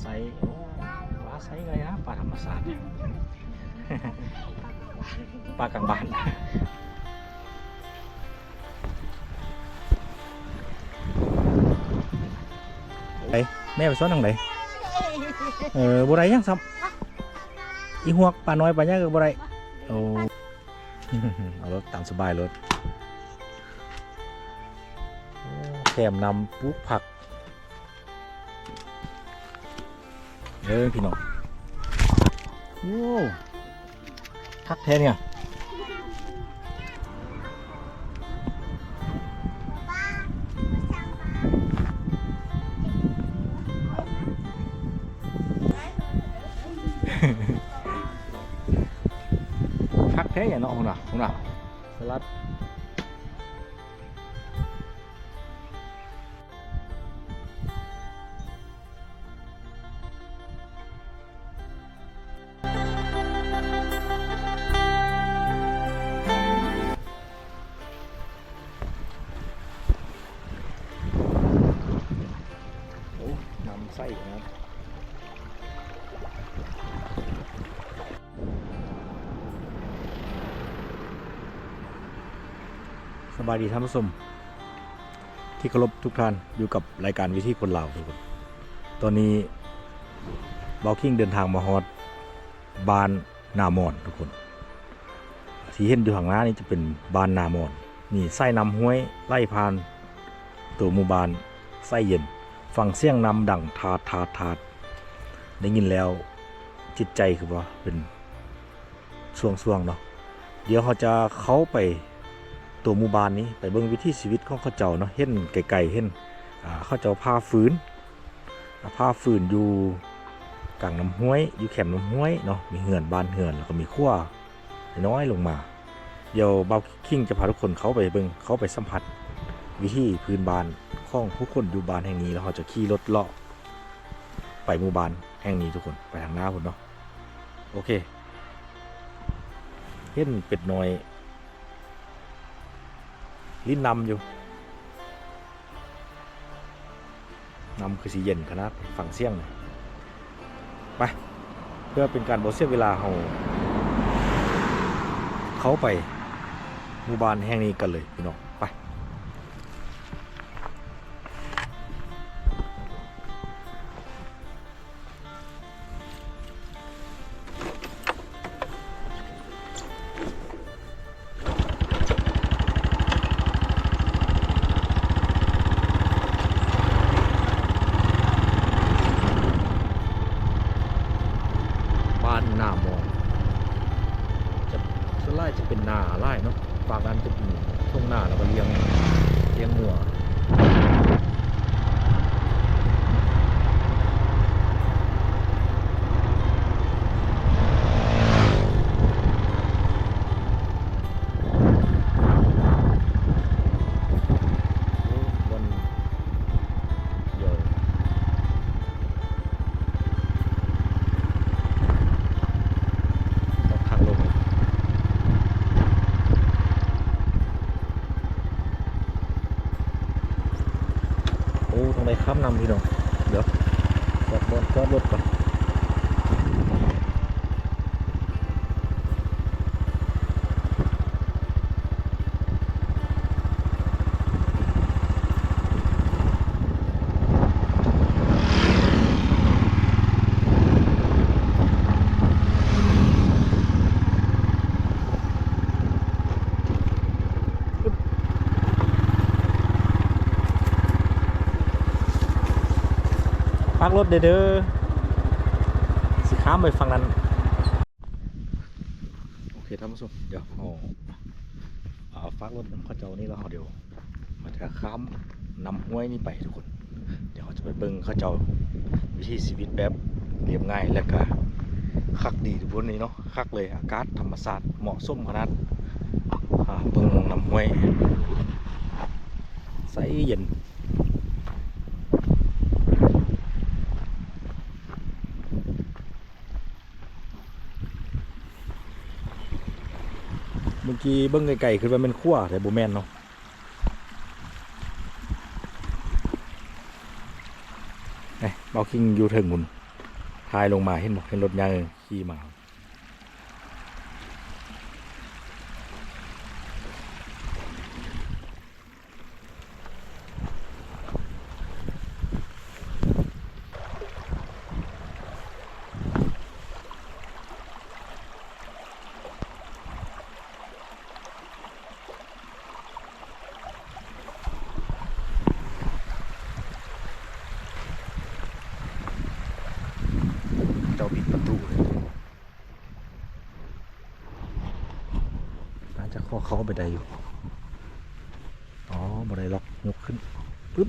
ไซส์โอ้ปลาไซส์อะไรนะปลาธรรมศาสตร์เนี่ยปลากลางบ้านไอ้แม่ไปซ้อนทางไหนเออบ่ได้ยังซ้ำอีหวกปลาน้อยปลาใหญ่ก็บ่ได้โอ้เอารถตามสบายรถโอ้แถมนำปลูกผัก เออพี่น้องโอ้คักแท้เนี่ยคักแท้อย่างเนาะคุณน่ะคุณน่ะสลัดายดีท่านผู้ชมที่เคารพทุกท่านอยู่กับรายการวิธีคนลาวทุกคนตอนนี้บอคิงเดินทางมาฮอดบานนามอนทุกคนที่เห็นอยู่ข้างหน้านี่จะเป็นบานนามอนนี่ไส้นำห้วยไล่ผ่าน ตัวหมู่บ้านไส้เย็นฟังเสียงนำดังทาดทาดทาดได้ยินแล้วจิตใจคือว่าเป็นช่วงๆเนาะเดี๋ยวเขาจะเข้าไป ตัวหมู่บ้านนี้ไปเบิ่งวิถีชีวิตของเขาเจ้าเนาะเห็นไกลๆเห็นอ่าเขาเจ้าผ้าฟืนอ่าผ้าฟืนอยู่กลางน้ำห้วย อยู่แคมน้ำห้วยเนาะมีเหือนบานเหือนแล้วก็มีขั้วน้อยลงมา เดี๋ยวเบาคิงจะพาทุกคนเขาไปเบิ่งเขาไปสัมผัส วิถีพื้นบ้านของผู้คนอยู่บ้านแห่งนี้แล้วเขาจะขี่รถเลาะไปหมู่บ้านแห่งนี้ทุกคนไปทางหน้าคนเนาะโอเคเห็นเป็ดน้อย ลิ้นนำอยู่นำคือสีเย็นขนาดฟังเสียงเลยไป เพื่อเป็นการบอเสียเวลาเขาเขาไปหมู่บ้านแห่งนี้กันเลยพี่น้อง ข้ามนำพี่น้องเดี๋ยวจอดรถจอดรถก่อน รถเด้อสิข้ามไปฝั่งนั้น โอเคท่านผู้ชมเดี๋ยวเอาเอฟักรถน้ำข้าวเจ้านี่แล้วเอาเดี๋ยวมันจะข้ามนำห้วยนี่ไปทุกคน เดี๋ยวเขาจะไปเบิ่งข้าวเจ้าวิถีชีวิตแบบเรียบง่ายและก็คักดีทุกคนนี้เนาะคักเลยอากาศธรรมศาสตร์เหมาะสมขนาดอ่าเบิ่งนำห้วยใสเย็น อกี้เบิ้งไกลๆขึ้นไปเป็นขั้วแต่บูแมนเนาะเอ้ยเบาคิงอยู่เทิงมุนทายลงมาเห็นบอกเห็นรถยางขี่มา เจ้าปิดประตูเลยน่าจะข้อเขา ไปได้อยู่ อ๋อบันไดล็อกยกขึ้นปึ๊บ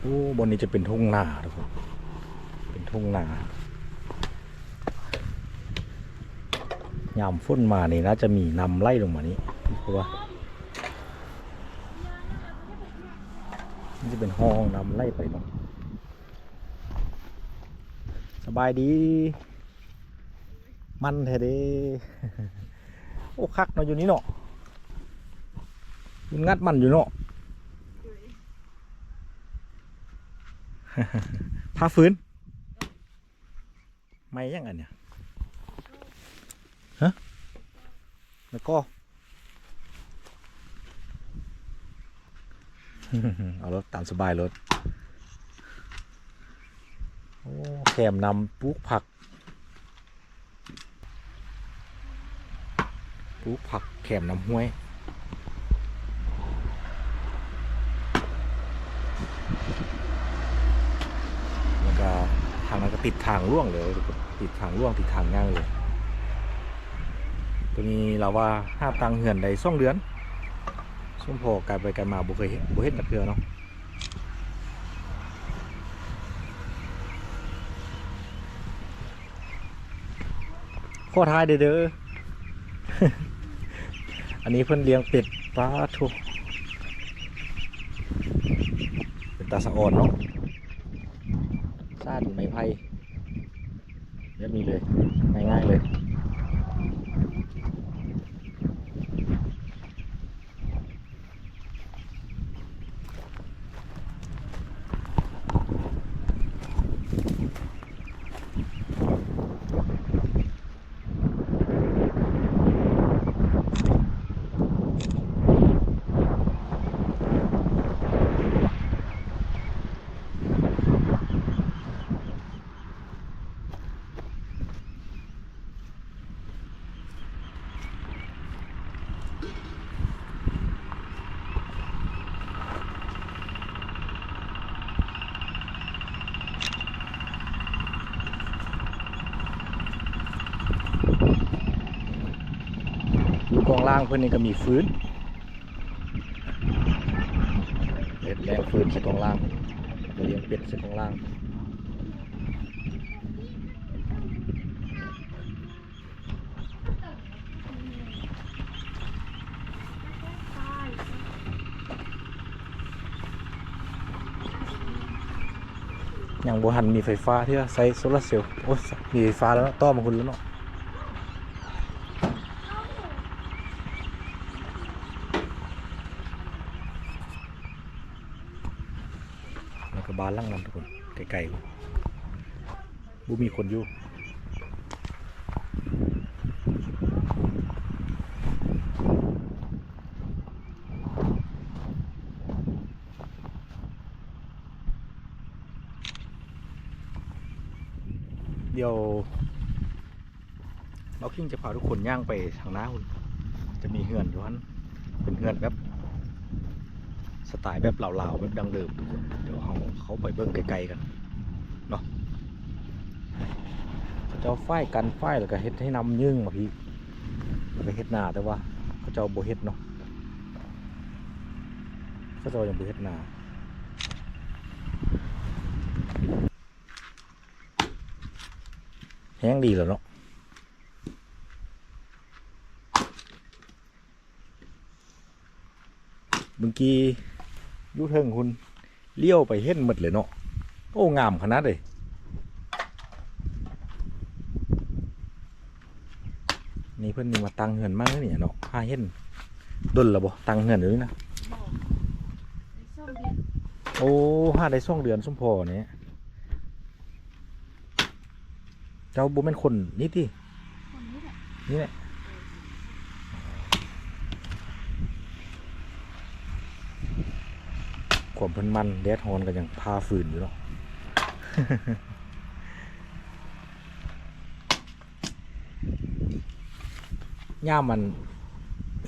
โอ้บนนี้จะเป็นทุ่งนาทุกคนเป็นทุ่งนายามฝนมานี่น่าจะมีนำไล่ลงมานี้เพราะว่านี่จะเป็นห้องนำไล่ไปเนาะส บายดี มันแท้เด้โอ้คักเนาะอยู่นี่เนาะมันงัดมันอยู่เนาะพาฟื้น ไม่ยังอันเนี่ยฮะแล้วก็เอารถตามสบายรถ แคมนำปลูกผัก ปลูกผักแคมนำห้วยแล้วก็ทางนั้นก็ติดทางร่วงเลย ติดทางร่วงติดทางง่ายเลย ตัวนี้เราว่าห้าตังเหือนใดซ่องเดือนส้มพอกลายไปกลายมาบุเคยเห็นบุเห็นนักเรือเนาะ อท้ายเด้ออันนี้เพิ่นเลี้ยงเป็ดปลาทุกเป็นตาสะอ่อนเนาะสั้นไม้ไผ่แบบนี้เลย ง่ายๆเลย ล่างเพื่อนนี่ก็มีฟื้นเป็ดแรงฟื้นใส่กองล่างเลี้ยงเป็ดใส่กองล่างอย่างโบหันมีไฟฟ้าที่ว่าใช้โซลาร์เซลล์โอ้ยมีไฟฟ้าแล้วเนาะต้อมาคุณแล้วเนาะ แล้วก็บ้าล่างนั้นทุกคนไกลๆบุมีคนอยู่เดี๋ยวเราคิงจะพาทุกคนย่างไปทางหน้าคุณจะมีเฮือนอยู่ฮันเป็นเฮือนแบบ สไตล์แบบเหล่าๆแบบดังเดิมทุกคนเดี๋ยวเขาเขาไปเบิ้งไกลๆกันเนาะเขาเจ้าไฟกันไฟแล้วก็เฮ็ดให้นำยึ่งมาพี่แล้วก็เฮ็ดหน้าแต่ว่าเขาเจ้าโบเฮ็ดเนาะเขาเจ้ายังโบเฮ็ดหน้าแห้งดีแล้วเนาะเมื่อกี้ ยูเทิงคุณเลี้ยวไปเห็นหมดเลยเนาะโอ้งามขนาดเลยนี่เพิ่นนี่มาตั้งเหินมากเนี่ยเนาะพาเห็นดนและบ่ตังเงินอยู่นี่นะบอกในส้มเดือนโอ้ห้าได้สองเดือนสมพอเนี่ยเจ้าบุเป็นคนนี่ที่คนนี้แหละ นี่แหละความ เพิ่นมันแดดฮอนกันอยังพาฝืนอยู่เนาะย่ามัน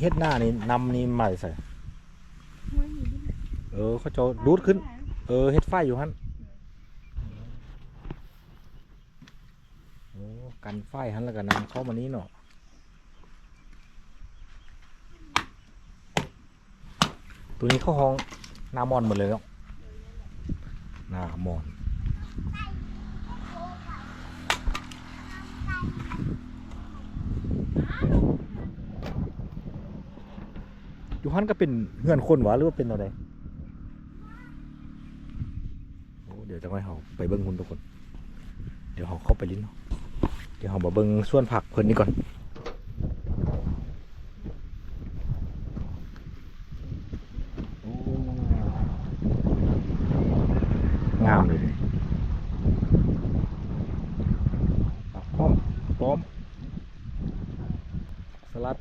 เฮ็ดหน้านี่นำนี่มาใส่ห้วยมีที่เออเขาจะดูดขึ้น เออเฮ็ดไฟอยู่ฮั่นโอ้กันไฟฮั่นแล้วก็นำเข้ามานี้เนาะตัวนี้เข้าห้อง หน้ามอนหมดเลยเนาะหน้ามอนอยู่ฮันก็เป็นเฮือนคนหวะหรือว่าเป็นอะไรโอ้เดี๋ยวจะให้เขาไปเบิ้งหุ่นทุกคน เดี๋ยวเขาเข้าไปลิ้นเนาะเดี๋ยวเขามาเบิ้งส่วนผักเพิ่นนี่ก่อนโอ้ งามเลยผักป้อมป้อม สลัด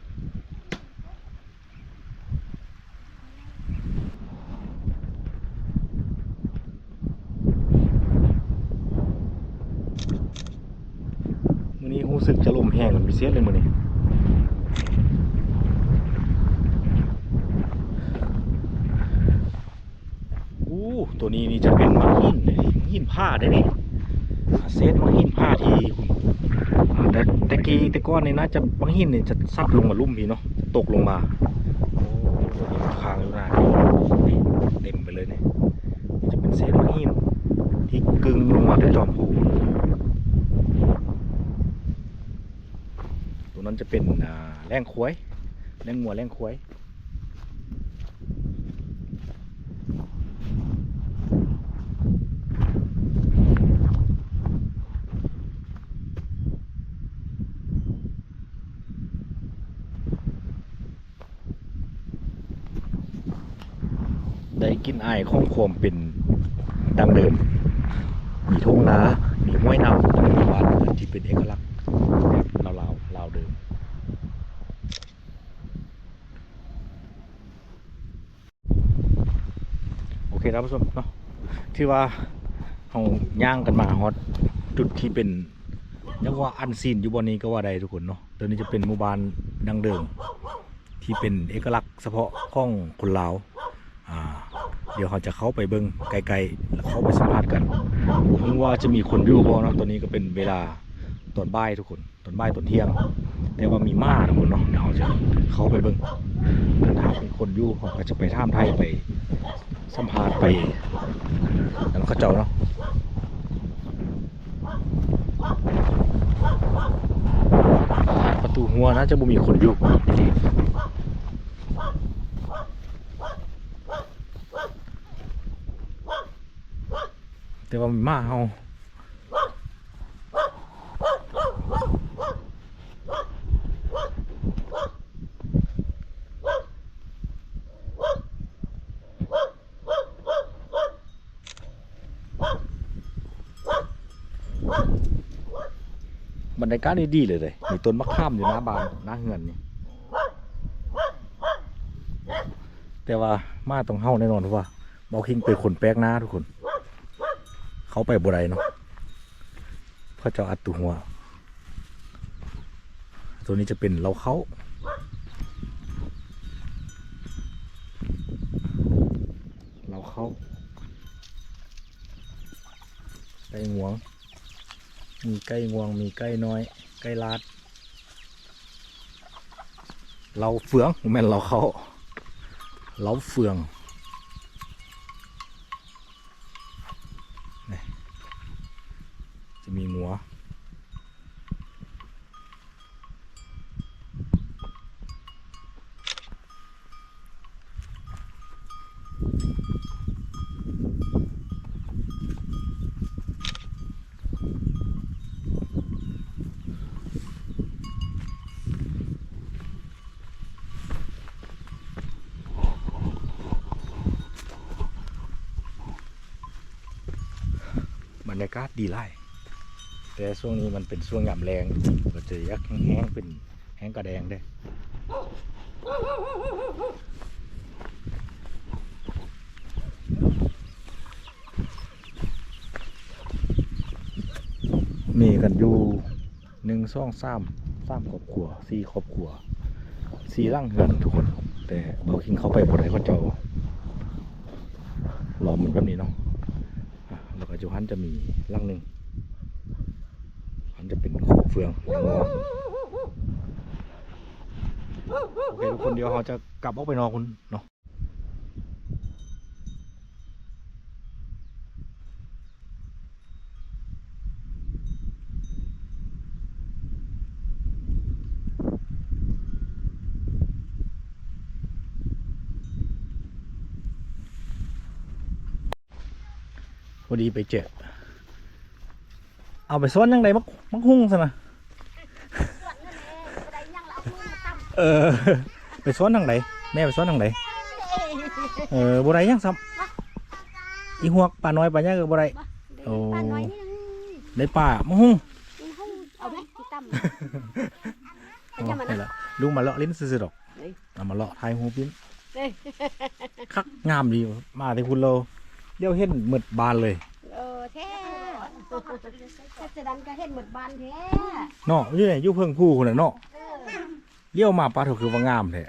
มือนี้รู้สึกจะลมแห้งเป็นพิเศษเลยมือนี้อู้ตัวนี้นี่จะเป็นมังหินเลยมังหินผ้าได้นี่เศษมังหินผ้าที่คุณอ่าแต่แต่ ก้อนนี่นะจะบางหินเนี่ยจะซัดลงมาลุ่มพี่เนาะตกลงมาโอ้ตัวนี้ค้างอยู่หน้านี่เต็มไปเลยเนี่ยจะเป็นเศษมังหินที่กึ่งลงมาด้วยจอมผูตรงนั้นจะเป็นแร่งควยแร่งงัวแร่งควย อายของควมเป็นดังเดิม มีทุ่งนา มีห้วยน้ำและมีบ้านเรือนที่เป็นเอกลักษณ์แบบลาวๆลาวเดิมโอเคท่านผู้ชมเนาะที่ว่าเราย่างกันมาฮอตจุดที่เป็นเรียกว่าอันซีนอยู่บนนี้ก็ว่าได้ทุกคนเนาะตัวนี้จะเป็นหมู่บ้านดังเดิมที่เป็นเอกลักษณ์เฉพาะของคนลาวอ่า เดี๋ยวเขาจะเข้าไปเบิ้งไกลๆแล้วเข้าไปสัมภาษณ์กันผมว่าจะมีคนอยู่บ่เนะตอนนี้ก็เป็นเวลาตอนบ่ายทุกคนตอนบ่ายตอนเที่ยง แต่ว่ามีมาทุกคนเนาะเดี๋ยวเราจะเข้าไปเบิ้งถ้ามีคนอยู่เขาก็จะไปท่ามไทยไปสัมภาษณ์ไปนั่นเขาเจ้าเนาะประตูหัวนะจะบ่มีคนอยู่ แต่ว่ามีหมาเฮาบรรยากาศนี่ดีเลยเลยมีต้นมะขามอยู่หน้าบ้านหน้าเฮือนนี่แต่ว่ามาต้องเฮาแน่นอนเพราะว่าบอคิงเป็นคนแปลกหน้าทุกคน เขาไปบ่ไดเนาะพระเจ้าอัดตุหัว ตัวนี้จะเป็นเราเขาเราเขาไก่งวง มีไก่งวง มีไก่น้อย ไก่ลาด เราเฟืองแม่นเราเขาเราเฟือง รยากาศดีไล่แต่ช่วงนี้มันเป็นช่วงยามแรงก็จะยักแห้งๆเป็นแห้งกระแดงได้มีกันอยู่หนึ่งสองสามสามครอบครัวสี่ครอบครัวสี่ร่างเหือนทุกคน แต่เบาคิงเขาไปบนไหนเขาเจ้าหลอมเหมือนแบบนี้เนาะ อะแล้วก็จูฮันจะมีล่างหนึ่งมันจะเป็นคู่เฟืองอย่างงอโอเคทุกคนเดียวเขาจะกลับออกไปนอนคุณเนาะ ดีไปเจอเอาไปซ้อนยังไงมักมักหุ้งซะนะเออ ไปซ้อนทางไหนแม่ไปซ้อนทางไหนเออบ่ได้ยังซ้ำอีหวกป่าน้อยป่าใหญ่ก็บ่ได้โอ้ปลาน้อยนี่นึงได้ป่ามักหุ้งมันห้องเอาไหมที่ตั้มอ๋อนี่แหละลุงมาเลาะลิ้นซื่อๆดอกเฮ้ยเอามาเลาะทายหูปิ้นเฮ้ยคักงามดีมาที่คุณเราเลี้ยวเห็นหมดบานเลยเออแท้แท้ จะดันก็เห็นหมดบานแท้เนาะอยู่ไหนอยู่เพิ่งผู้คนน่ะเนาะเออเลี้ยวมาปลาเถอะคือว่างามแท้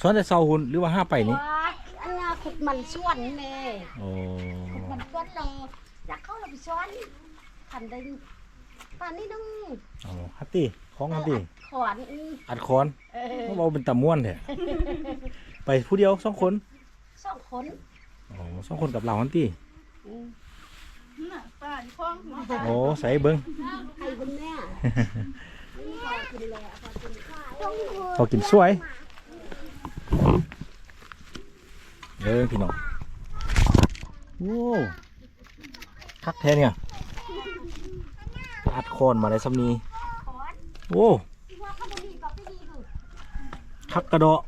ซ้อนแต่เศร้าหุ่นหรือว่าห้าไปนี้ว้าอันน่ะขุดมันส่วนเลยโอ้ขุดมันส่วนเลยอยากเข้าเราไปช้อนขันเดินป่านนี้นึงโอ้ฮัตตี้ของฮัตตี้ขอนอืมอัดคอนเออเขาบอกเป็นตะม่วนแท้ไปผู้เดียวสองคนสองคนอ๋อสองคนกับเราฮัตตี้อืม โอ้ใส่เบิ้งให้คุณแม่นี่พอกินแล้วพอกินข้าวพอกินสวยเออพี่น้องโอ้คักแท้เนี่ยอัดคอนมาในซ้ำนี้ขอนโอ้ที่ว่าเขาบ่มีก็ไม่ดีคือคักกระโดะ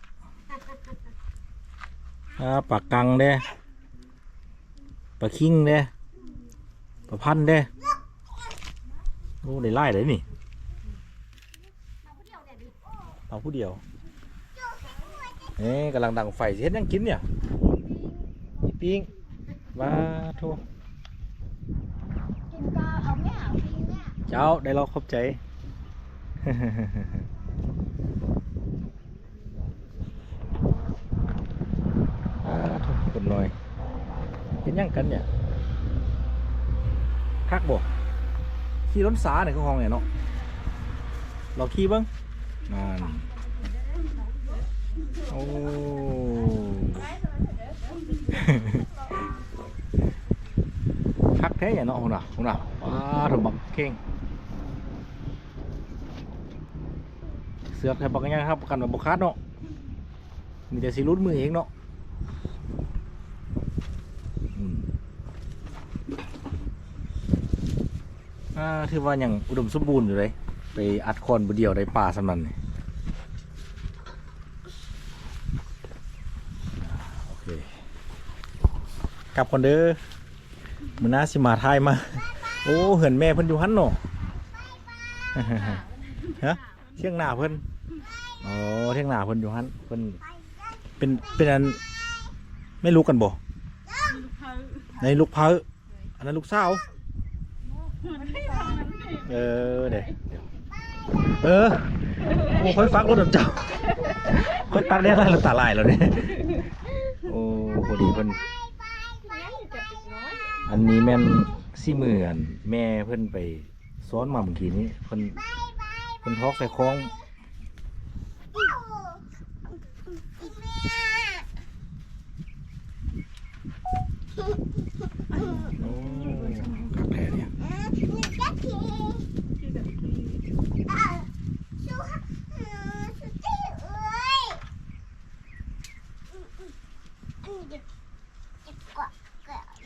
อ่าปากกังเด้ปลาคิงเด้ ปลาพันธ์เด้โอ้ได้ไล่เลยนี่เอาผู้เดียวเอ๊กำลังดังไฟเฮ็ดยังกินเนี่ยปิ้งว้าโทกินก็เจ้าได้รอขอบใจอ่าโทคนหน้อยเป็นยังกันเนี่ย คักบ่ขี่รถสาเนี่ยเขาห้องเนี่ยเนาะเราขี่เบ้างนั่นโอ้ คักแท้เนี่ยเนาะหุ่นน่ะหุ่นน่ะว้าถบักเข่งเสือกใส่บักยังครับประกันแบบบกคาดเนาะมีแต่สิรุดมือเองเนาะอืม อ่าถือว่าอย่างอุดมสมบูรณ์อยู่เลย ไปอัดคอนบเดียวได้ป่าสำนันนี่โอเคกลับก่อนเด้อมือหน้าสิมาทายมา โอ้เหินแม่เพิ่นอยู่หันเนาะฮะเที่ยงหน้าเพิ่นอ๋อเที่ยงหน้าเพิ่นอยู่หันเพิ่นเป็นเป็นอันไม่รู้กันบ่ในลูกเพออันนั้นลูกสาว เออเดี๋ยวเออโอ้ค่อยฟักรถดับเจ้าค่อยตัดได้แล้วตาลายแล้วเนี่ยโอ้พอดีเพิ่นอันนี้แม่นซี่มืออันแม่เพิ่นไปซ้อนมาเมื่อกี้นี้เพิ่นเพิ่นทอกใส่คล้อง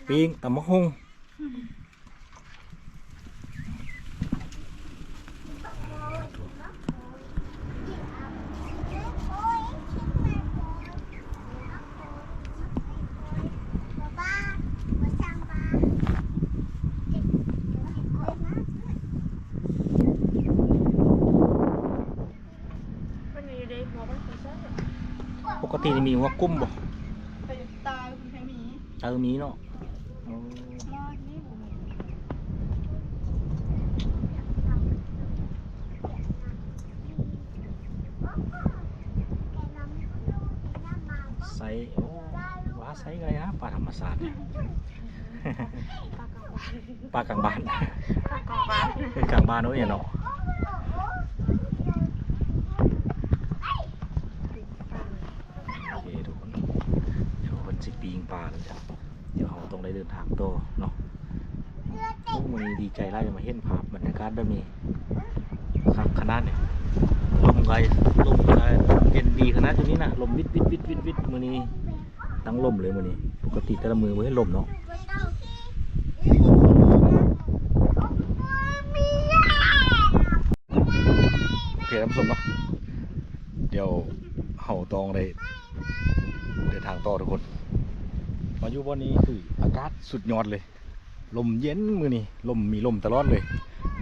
ปิ้งตำมะฮุงปกติจะมีหัวกุ้มบ่เออมีเนาะ ไซส์ไงนะปลาธรรมศาสตร์เนี่ยปลากลางบ้านกองบ้านคือกลางบ้านเนาะเนี่ยเนาะโอเคทุกคนเดี๋ยวคนสิปีงปลาแล้วจ้ะเดี๋ยวเราต้องได้เดินทางต่อเนาะโอ้มันดีใจไล่มาเห็นภาพบรรยากาศแบบนี้ครับขนาดเนี่ยลมไกลมไกเย็นดีขนาดจุดนี้นะลมวิดวิดวิดวิดวิดมือนี้ ตั้งลมเลยมือนี้ ปกติแต่ละมือไม่ให้ลมเนาะโอเคท่านผู้ชมเนาะเดี๋ยวเห่าตองได้เดินทางต่อทุกคนมาอยู่วันนี้คืออากาศสุดยอดเลย ลมเย็นมือนี่ลมมีลมตลอดเลย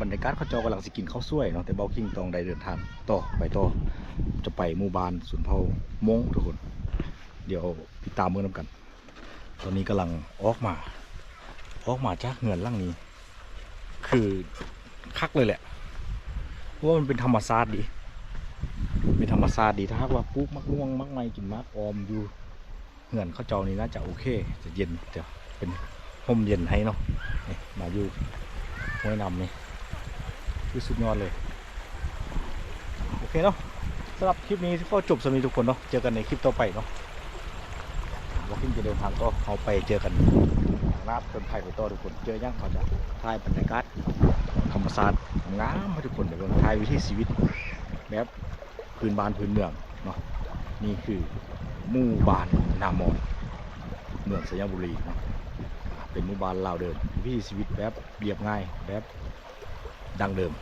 บรรยากาศเขาเจอกำลังสิกินข้าวสวยเนาะแต่เบาคิงตองได้เดินทางต่อไปต่อจะไปหมู่บ้านสุนเผามงทุกคน เดี๋ยวติดตามเมื่อนำกัน ตอนนี้กำลังออกมา ออกมาจากเหือนล่างนี้ คือคักเลยแหละ เพราะว่ามันเป็นธรรมชาติดี เป็นธรรมชาติดีถ้าหากว่าปลูกมักม่วงมักไม้กินมักออมอยู่เหือนเขาเจ้านี่น่าจะโอเค จะเย็นจะเป็นห่มเย็นให้เนาะมาอยู่ห้วยนำนี่คือสุดยอดเลย โอเคเนาะสำหรับคลิปนี้ก็จบสำหรับทุกคนเนาะเจอกันในคลิปต่อไปเนาะ ว่าขึ้นจะเดินทางก็เอาไปเจอกันราบต้นไผ่ไปต่อทุกคนเจอยังเขาจะถ่ายบรรยากาศธรรมศาตร์งามให้ทุกคนเดี๋ยวเบิ่งทายวิถีชีวิตแบบพื้นบ้านพื้นเมืองเนาะนี่คือหมู่บ้านนามอนเมืองสยามบุรีเนาะเป็นหมู่บ้านลาวเดิมวิถีชีวิตแบบเรียบง่ายแบบดังเดิม